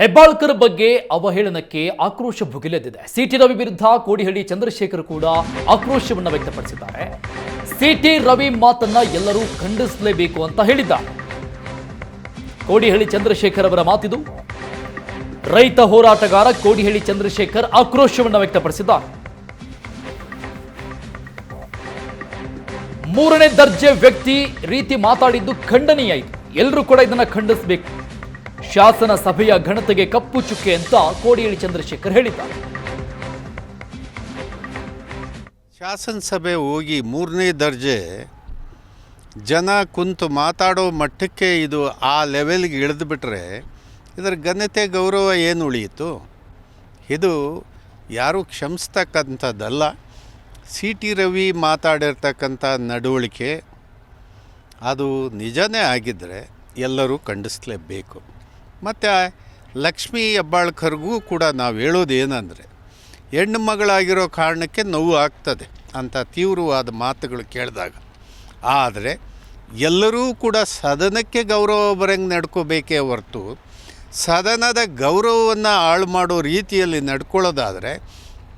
ಹೆಬ್ಬಾಳ್ಕರ್ ಬಗ್ಗೆ ಅವಹೇಳನಕ್ಕೆ ಆಕ್ರೋಶ ಭುಗಿಲೆದ್ದಿದೆ. ಸಿಟಿ ರವಿ ವಿರುದ್ಧ ಕೋಡಿಹಳ್ಳಿ ಚಂದ್ರಶೇಖರ್ ಕೂಡ ಆಕ್ರೋಶವನ್ನು ವ್ಯಕ್ತಪಡಿಸಿದ್ದಾರೆ. ಸಿಟಿ ರವಿ ಮಾತನ್ನ ಎಲ್ಲರೂ ಖಂಡಿಸಲೇಬೇಕು ಅಂತ ಹೇಳಿದ್ದಾರೆ. ಕೋಡಿಹಳ್ಳಿ ಚಂದ್ರಶೇಖರ್ ಅವರ ಮಾತಿದು, ರೈತ ಹೋರಾಟಗಾರ ಕೋಡಿಹಳ್ಳಿ ಚಂದ್ರಶೇಖರ್ ಆಕ್ರೋಶವನ್ನು ವ್ಯಕ್ತಪಡಿಸಿದ್ದಾರೆ. ಮೂರನೇ ದರ್ಜೆ ವ್ಯಕ್ತಿ ರೀತಿ ಮಾತಾಡಿದ್ದು ಖಂಡನೀಯ ಎಲ್ಲರೂ ಕೂಡ ಇದನ್ನ ಖಂಡಿಸಬೇಕು. ಶಾಸನ ಸಭೆಯ ಘನತೆಗೆ ಕಪ್ಪು ಚುಕ್ಕೆ ಅಂತ ಕೋಡಿಯಳ್ಳಿ ಚಂದ್ರಶೇಖರ್ ಹೇಳಿದ್ದಾರೆ. ಶಾಸನಸಭೆ ಹೋಗಿ ಮೂರನೇ ದರ್ಜೆ, ಜನ ಕುಂತು ಮಾತಾಡೋ ಮಟ್ಟಕ್ಕೆ ಇದು ಆ ಲೆವೆಲ್ಗೆ ಇಳಿದು ಬಿಟ್ಟರೆ ಇದರ ಘನತೆ, ಗೌರವ ಏನು ಉಳಿಯಿತು? ಇದು ಯಾರೂ ಕ್ಷಮಿಸ್ತಕ್ಕಂಥದ್ದಲ್ಲ. ಸಿ ಟಿ ರವಿ ಮಾತಾಡಿರ್ತಕ್ಕಂಥ ನಡವಳಿಕೆ, ಅದು ನಿಜನೇ ಆಗಿದ್ದರೆ ಎಲ್ಲರೂ ಖಂಡಿಸಲೇಬೇಕು. ಮತ್ತು ಲಕ್ಷ್ಮೀ ಹೆಬ್ಬಾಳ್ಕರ್ಗೂ ಕೂಡ ನಾವು ಹೇಳೋದು ಏನಂದರೆ ಹೆಣ್ಣು ಮಗಳಾಗಿರೋ ಕಾರಣಕ್ಕೆ ನೋವು ಆಗ್ತದೆ ಅಂತ ತೀವ್ರವಾದ ಮಾತುಗಳು ಕೇಳಿದಾಗ. ಆದರೆ ಎಲ್ಲರೂ ಕೂಡ ಸದನಕ್ಕೆ ಗೌರವ ಬರಂಗೆ ನಡ್ಕೋಬೇಕೇ ಹೊರತು ಸದನದ ಗೌರವವನ್ನು ಹಾಳು ಮಾಡೋ ರೀತಿಯಲ್ಲಿ ನಡ್ಕೊಳ್ಳೋದಾದರೆ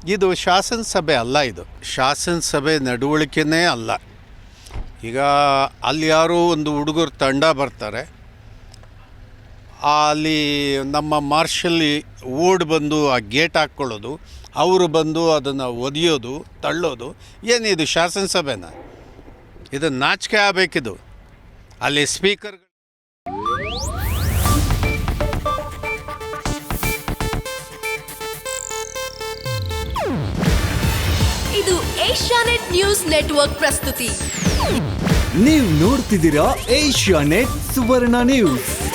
ಇದು ಶಾಸನಸಭೆ ಅಲ್ಲ ಇದು. ಶಾಸನಸಭೆ ನಡವಳಿಕೆನೇ ಅಲ್ಲ. ಈಗ ಅಲ್ಲಿ ಯಾರೋ ಒಂದು ಹುಡುಗರು ತಂಡ ಬರ್ತಾರೆ. ಅಲ್ಲಿ ನಮ್ಮ ಮಾರ್ಷಲ್ ಓಡ್ ಬಂದು ಆ ಗೇಟ್ ಹಾಕ್ಕೊಳ್ಳೋದು ಅವರು ಬಂದು ಅದನ್ನು ಒದಿಯೋದು ತಳ್ಳೋದು. ಏನಿದು ಶಾಸನಸಭೆನ? ಇದು ನಾಚಿಕೆ ಆಗಬೇಕಿದು. ಅಲ್ಲಿ ಸ್ಪೀಕರ್ ಇದು ಏಷ್ಯಾನೆಟ್ ನ್ಯೂಸ್ ನೆಟ್ವರ್ಕ್ ಪ್ರಸ್ತುತಿ. ನೀವು ನೋಡ್ತಿದ್ದೀರಾ ಏಷ್ಯಾ ನೆಟ್ ಸುವರ್ಣ ನ್ಯೂಸ್.